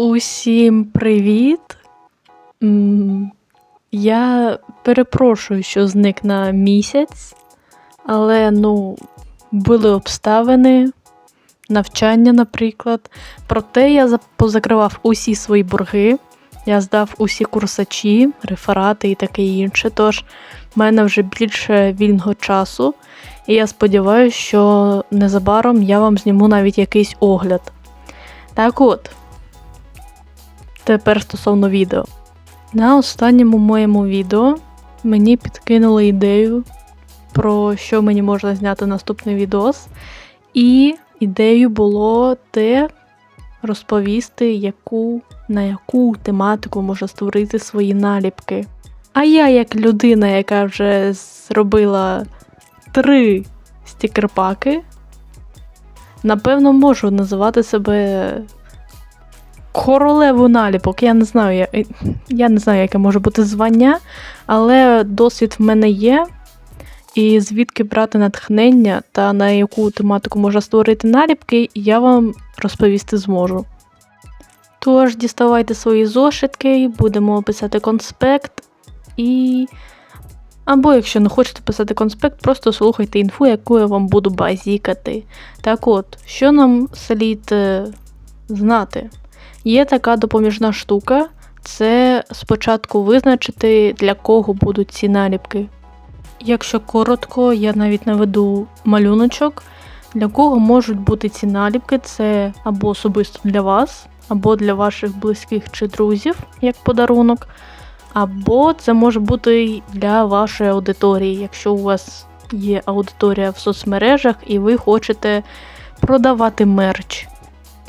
Усім привіт! Я перепрошую, що зник на місяць, але ну, були обставини, навчання, наприклад. Проте я позакривав усі свої борги, я здав усі курсачі, реферати і таке інше. Тож в мене вже більше вільного часу, і я сподіваюся, що незабаром я вам зніму навіть якийсь огляд. Так от. Тепер стосовно відео. На останньому моєму відео мені підкинули ідею, про що мені можна зняти наступний відос. І ідеєю було те розповісти, яку, на яку тематику можна створити свої наліпки. А я, як людина, яка вже зробила три стікерпаки, напевно, можу називати себе королеву наліпок. Я не знаю, я, я не знаю, яке може бути звання, але досвід в мене є. І звідки брати натхнення та на яку тематику можна створити наліпки, я вам розповісти зможу. Тож діставайте свої зошитки, будемо писати конспект і. Або якщо не хочете писати конспект, просто слухайте інфу, яку я вам буду базікати. Так от, що нам слід е, знати? Є така допоміжна штука це спочатку визначити, для кого будуть ці наліпки. Якщо коротко, я навіть наведу малюночок, для кого можуть бути ці наліпки, це або особисто для вас, або для ваших близьких чи друзів, як подарунок, або це може бути для вашої аудиторії, якщо у вас є аудиторія в соцмережах і ви хочете продавати мерч.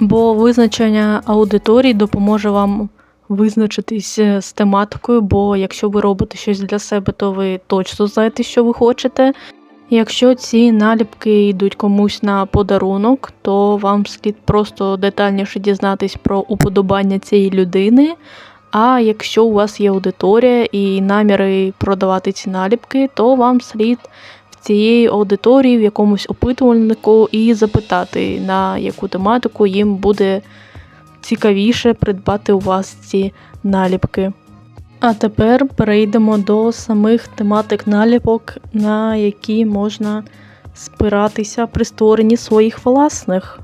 Бо визначення аудиторії допоможе вам визначитись е, з тематикою, бо якщо ви робите щось для себе, то ви точно знаєте, що ви хочете. Якщо ці наліпки йдуть комусь на подарунок, то вам слід просто детальніше дізнатись про уподобання цієї людини. А якщо у вас є аудиторія і наміри продавати ці наліпки, то вам слід цієї аудиторії в якомусь опитувальнику і запитати, на яку тематику їм буде цікавіше придбати у вас ці наліпки. А тепер перейдемо до самих тематик наліпок, на які можна спиратися при створенні своїх власних.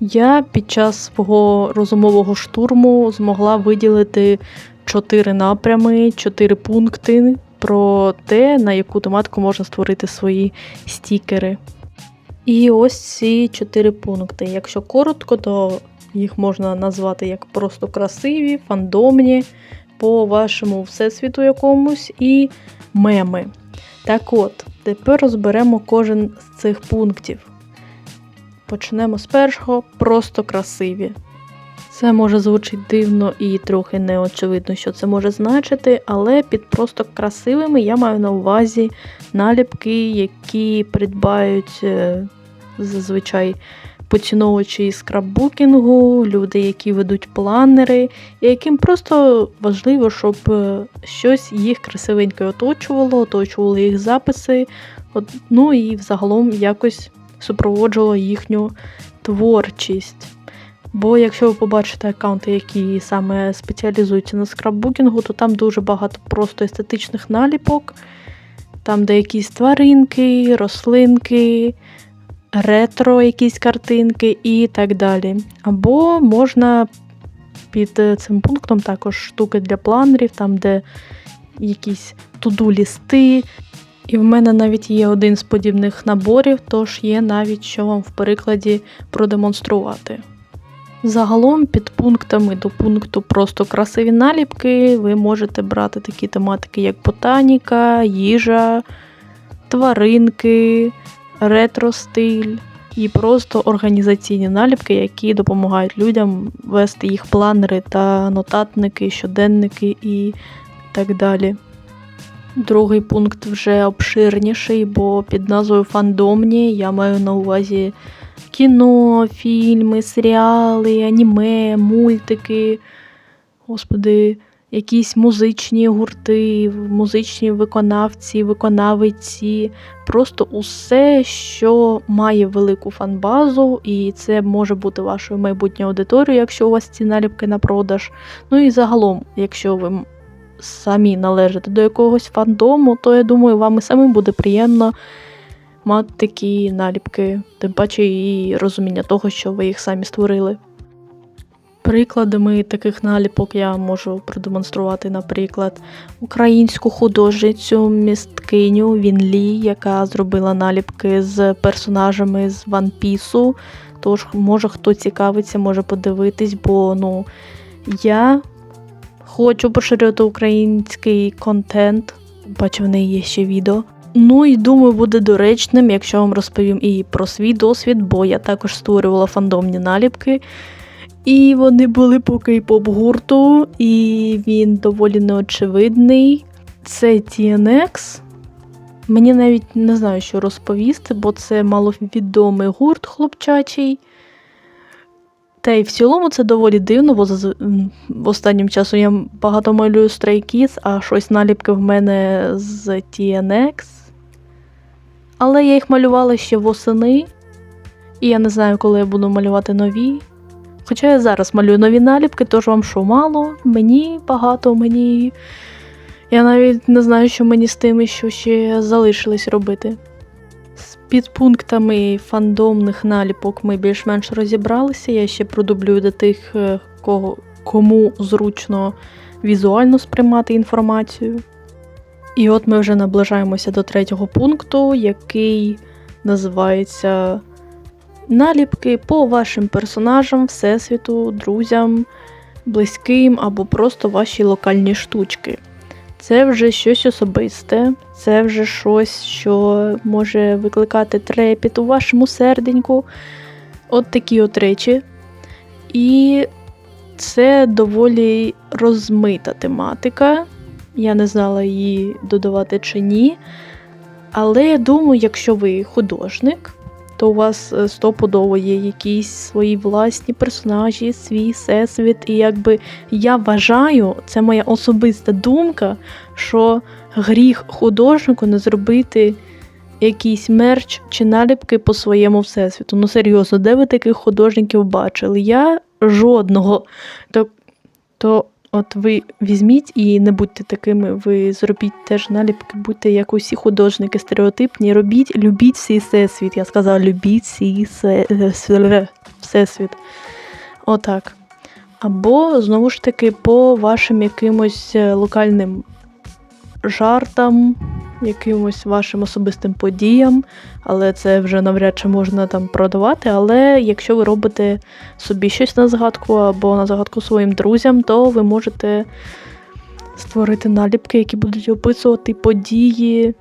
Я під час свого розумового штурму змогла виділити чотири напрями, чотири пункти про те, на яку тематику можна створити свої стікери. І ось ці чотири пункти. Якщо коротко, то їх можна назвати як просто красиві, фандомні, по вашому всесвіту якомусь і меми. Так от, тепер розберемо кожен з цих пунктів. Почнемо з першого просто красиві. Це може звучить дивно і трохи неочевидно, що це може значити, але під просто красивими я маю на увазі наліпки, які придбають е, зазвичай поціновувачі із скраббукінгу, люди, які ведуть планери, і яким просто важливо, щоб е, щось їх красивенько оточувало, оточували їх записи, ну і взагалом якось супроводжувало їхню творчість. Бо якщо ви побачите аккаунти, які саме спеціалізуються на скраббукінгу, то там дуже багато просто естетичних наліпок, там де якісь тваринки, рослинки, ретро якісь картинки і так далі. Або можна під цим пунктом також штуки для планерів, там де якісь туду-лісти. І в мене навіть є один з подібних наборів, тож є навіть що вам в перекладі продемонструвати. Загалом під пунктами до пункту просто красиві наліпки ви можете брати такі тематики, як ботаніка, їжа, тваринки, ретро-стиль і просто організаційні наліпки, які допомагають людям вести їх планери та нотатники, щоденники і так далі. Другий пункт вже обширніший, бо під назвою фандомні я маю на увазі кіно, фільми, серіали, аніме, мультики. Господи, якісь музичні гурти, музичні виконавці, виконавиці, просто усе, що має велику фанбазу, і це може бути вашою майбутньою аудиторією, якщо у вас ці наліпки на продаж. Ну і загалом, якщо ви самі належите до якогось фандому, то я думаю, вам і самим буде приємно мати такі наліпки, тим паче і розуміння того, що ви їх самі створили. Прикладами таких наліпок я можу продемонструвати, наприклад, українську художницю місткиню Вінлі, яка зробила наліпки з персонажами з One Piece. Тож, може, хто цікавиться, може подивитись, бо ну, я хочу поширювати український контент. Бачу, в неї є ще відео. Ну і думаю, буде доречним, якщо вам розповім і про свій досвід, бо я також створювала фандомні наліпки. І вони були по кей-поп гурту, і він доволі неочевидний. Це TNX. Мені навіть не знаю, що розповісти, бо це маловідомий гурт хлопчачий. Та й в цілому це доволі дивно, бо останнім часом я багато малюю Stray Kids, а щось наліпки в мене з TNX. Але я їх малювала ще восени, і я не знаю, коли я буду малювати нові. Хоча я зараз малюю нові наліпки, тож вам що мало, мені багато, мені. Я навіть не знаю, що мені з тими, що ще залишилось робити. З підпунктами фандомних наліпок ми більш-менш розібралися. Я ще продублюю до тих, е, кого, кому зручно візуально сприймати інформацію. І от ми вже наближаємося до третього пункту, який називається наліпки по вашим персонажам, всесвіту, друзям, близьким або просто ваші локальні штучки. Це вже щось особисте, це вже щось, що може викликати трепіт у вашому серденьку. От такі от речі. І це доволі розмита тематика. Я не знала її додавати чи ні. Але я думаю, якщо ви художник, то у вас е, стопудово є якісь свої власні персонажі, свій всесвіт. І якби я вважаю, це моя особиста думка, що гріх художнику не зробити якийсь мерч чи наліпки по своєму всесвіту. Ну серйозно, де ви таких художників бачили? Я жодного. То, то от ви візьміть і не будьте такими, ви зробіть теж наліпки, будьте як усі художники стереотипні, робіть, любіть свій всесвіт. Я сказала, любіть свій всесвіт. Отак. Або, знову ж таки, по вашим якимось е, локальним жартам, якимось вашим особистим подіям, але це вже навряд чи можна там продавати. Але якщо ви робите собі щось на згадку або на згадку своїм друзям, то ви можете створити наліпки, які будуть описувати події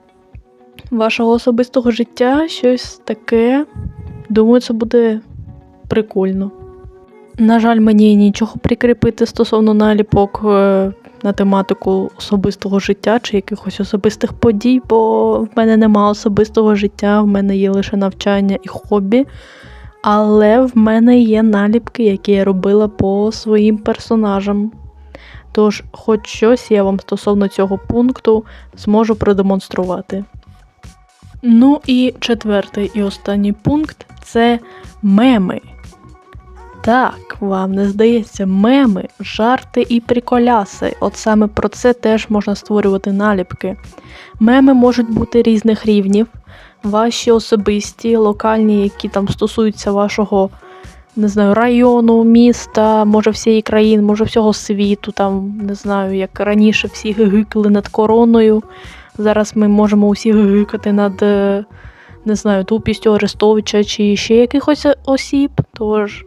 вашого особистого життя, щось таке. Думаю, це буде прикольно. На жаль, мені нічого прикріпити стосовно наліпок е, на тематику особистого життя чи якихось особистих подій, бо в мене нема особистого життя, в мене є лише навчання і хобі. Але в мене є наліпки, які я робила по своїм персонажам. Тож, хоч щось я вам стосовно цього пункту зможу продемонструвати. Ну і четвертий і останній пункт це меми. Так, вам не здається, меми, жарти і приколяси. От саме про це теж можна створювати наліпки. Меми можуть бути різних рівнів, ваші особисті, локальні, які там стосуються вашого не знаю, району, міста, може всієї країни, може всього світу. Там не знаю, як раніше всі гигикали над короною. Зараз ми можемо усі гигикати над е, не знаю, тупістю Арестовича чи ще якихось осіб. Тож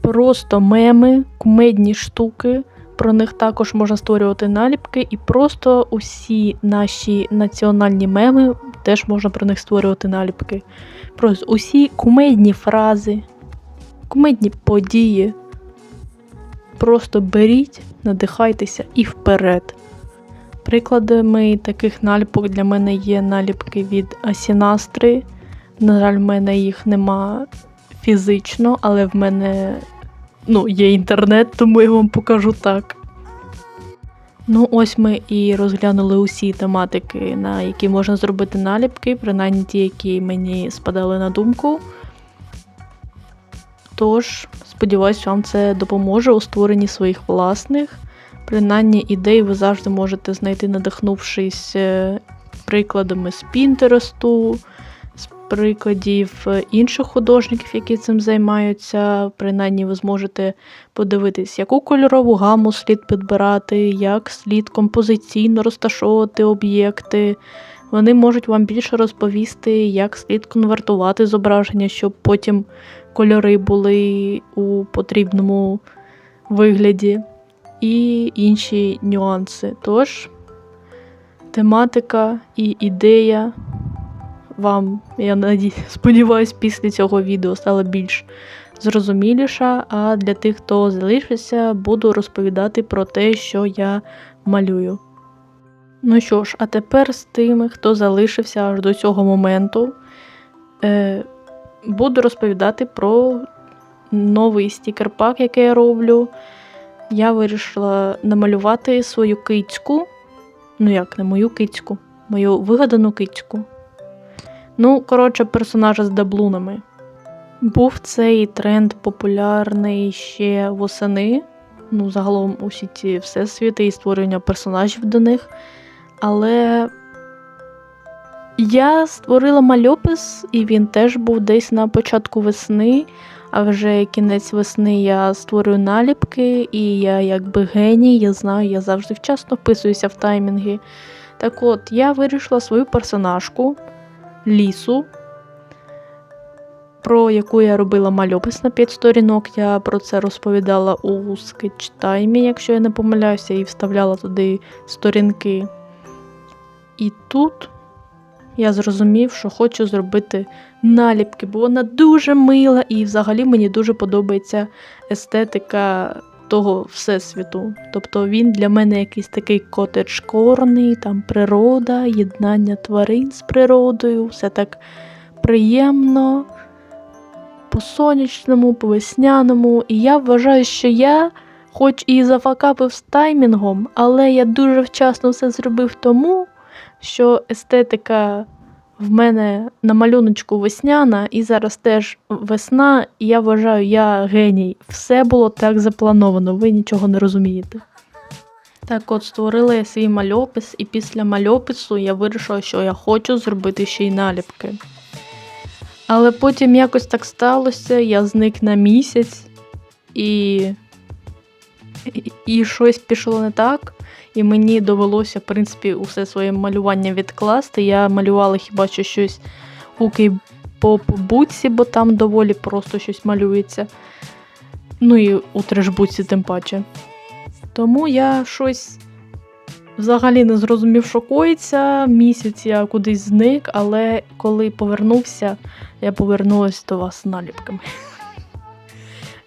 просто меми, кумедні штуки. Про них також можна створювати наліпки, і просто усі наші національні меми теж можна про них створювати наліпки. Просто усі кумедні фрази, кумедні події. Просто беріть, надихайтеся і вперед. Прикладами таких наліпок для мене є наліпки від Асінастри. На жаль, в мене їх нема фізично, але в мене ну, є інтернет, тому я вам покажу так. Ну, ось ми і розглянули усі тематики, на які можна зробити наліпки, принаймні ті, які мені спадали на думку. Тож, сподіваюсь, вам це допоможе у створенні своїх власних. Принаймні ідей ви завжди можете знайти, надихнувшись е, прикладами з Пінтересту, прикладів е, інших художників, які цим займаються. Принаймні, ви зможете подивитись, яку кольорову гаму слід підбирати, як слід композиційно розташовувати об'єкти. Вони можуть вам більше розповісти, як слід конвертувати зображення, щоб потім кольори були у потрібному вигляді, і інші нюанси. Тож, тематика і ідея вам, я наді... сподіваюся, після цього відео стала більш зрозуміліша. А для тих, хто залишився, буду розповідати про те, що я малюю. Ну що ж, а тепер з тими, хто залишився аж до цього моменту, е, буду розповідати про новий стікер-пак, який я роблю. Я вирішила намалювати свою кицьку. Ну як, не мою кицьку, мою вигадану кицьку. Ну, коротше, персонажа з даблунами. Був цей тренд популярний ще восени. Ну, загалом усі ці всесвіти і створення персонажів до них. Але я створила мальопис, і він теж був десь на початку весни. А вже кінець весни я створюю наліпки, і я якби геній, я знаю, я завжди вчасно вписуюся в таймінги. Так от, я вирішила свою персонажку лісу, про яку я робила мальопис на 5 сторінок. Я про це розповідала у скетч-таймі, якщо я не помиляюся, і вставляла туди сторінки. І тут я зрозумів, що хочу зробити наліпки, бо вона дуже мила, і взагалі мені дуже подобається естетика того всесвіту. Тобто він для мене якийсь такий котедж-корний, там природа, єднання тварин з природою, все так приємно, по сонячному, по весняному. І я вважаю, що я. Хоч і зафакапив з таймінгом, але я дуже вчасно все зробив тому, що естетика в мене на малюночку весняна, і зараз теж весна, і я вважаю, я геній. Все було так заплановано, ви нічого не розумієте. Так от створила я свій мальопис, і після мальопису я вирішила, що я хочу зробити ще й наліпки. Але потім якось так сталося, я зник на місяць, і, і, щось пішло не так. І мені довелося, в принципі, усе своє малювання відкласти. Я малювала хіба що щось у кей-поп-буці, бо там доволі просто щось малюється. Ну і у трешбуці тим паче. Тому я щось взагалі не зрозумів, що коїться. Місяць я кудись зник, але коли повернувся, я повернулася до вас з наліпками.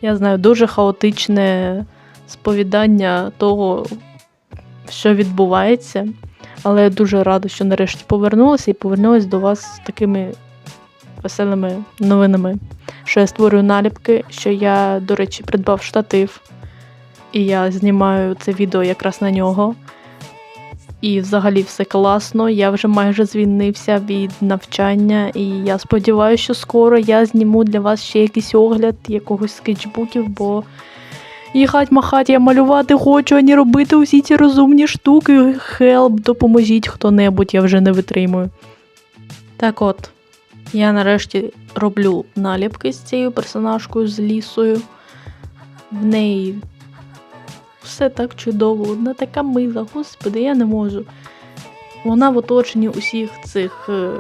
Я знаю, дуже хаотичне сповідання того, що відбувається. Але я дуже рада, що нарешті повернулася і повернулася до вас з такими веселими новинами, що я створюю наліпки, що я, до речі, придбав штатив, і я знімаю це відео якраз на нього. І взагалі все класно. Я вже майже звільнився від навчання, і я сподіваюся, що скоро я зніму для вас ще якийсь огляд якогось скетчбуків, бо їхать махать, я малювати хочу, а не робити усі ці розумні штуки. Хелп, допоможіть хто-небудь, я вже не витримую. Так от, я нарешті роблю наліпки з цією персонажкою з лісою. В неї все так чудово, вона така мила, господи, я не можу. Вона в оточенні усіх цих е,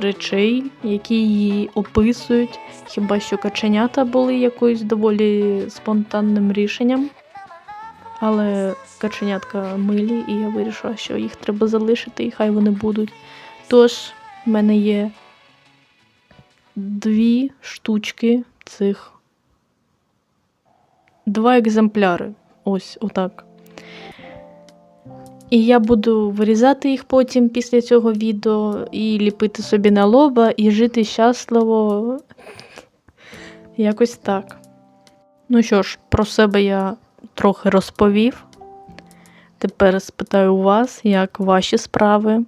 речей, які її описують. Хіба що каченята були якоюсь доволі спонтанним рішенням. Але каченятка милі, і я вирішила, що їх треба залишити, і хай вони будуть. Тож, в мене є дві штучки цих. Два екземпляри. Ось отак. І я буду вирізати їх потім після цього відео і ліпити собі на лоба, і жити щасливо. Якось так. Ну що ж, про себе я трохи розповів. Тепер спитаю у вас, як ваші справи,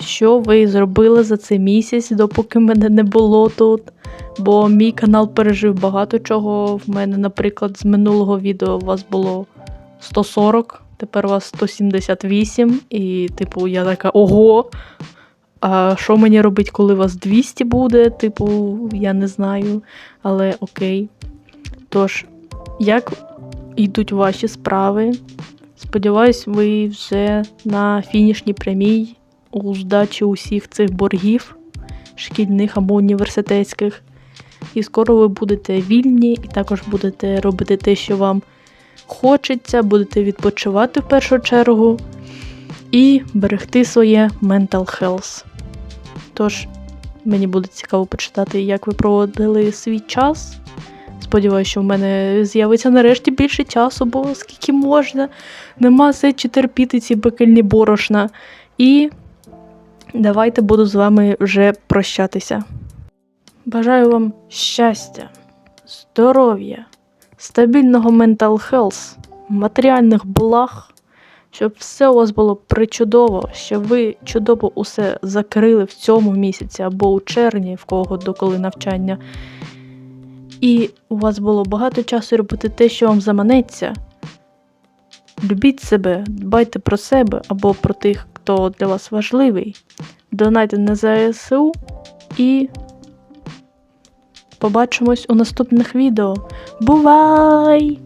що ви зробили за цей місяць, допоки мене не було тут. Бо мій канал пережив багато чого. В мене, наприклад, з минулого відео у вас було 140, тепер вас 178. І, типу, я така ого. А що мені робити, коли вас 200 буде? Типу, я не знаю. Але окей. Тож, як йдуть ваші справи? Сподіваюсь, ви вже на фінішній прямій у здачі усіх цих боргів, шкільних або університетських. І скоро ви будете вільні і також будете робити те, що вам хочеться, будете відпочивати в першу чергу і берегти своє mental health. Тож, мені буде цікаво почитати, як ви проводили свій час. Сподіваюся, що в мене з'явиться нарешті більше часу, бо скільки можна, нема сечі терпіти ці пекельні борошна. І давайте буду з вами вже прощатися. Бажаю вам щастя, здоров'я, стабільного mental health, матеріальних благ, щоб все у вас було причудово, щоб ви чудово усе закрили в цьому місяці або у червні, в кого доколи навчання. І у вас було багато часу робити те, що вам заманеться. Любіть себе, дбайте про себе або про тих, хто для вас важливий. Донайте на ЗСУ і побачимось у наступних відео. Бувай!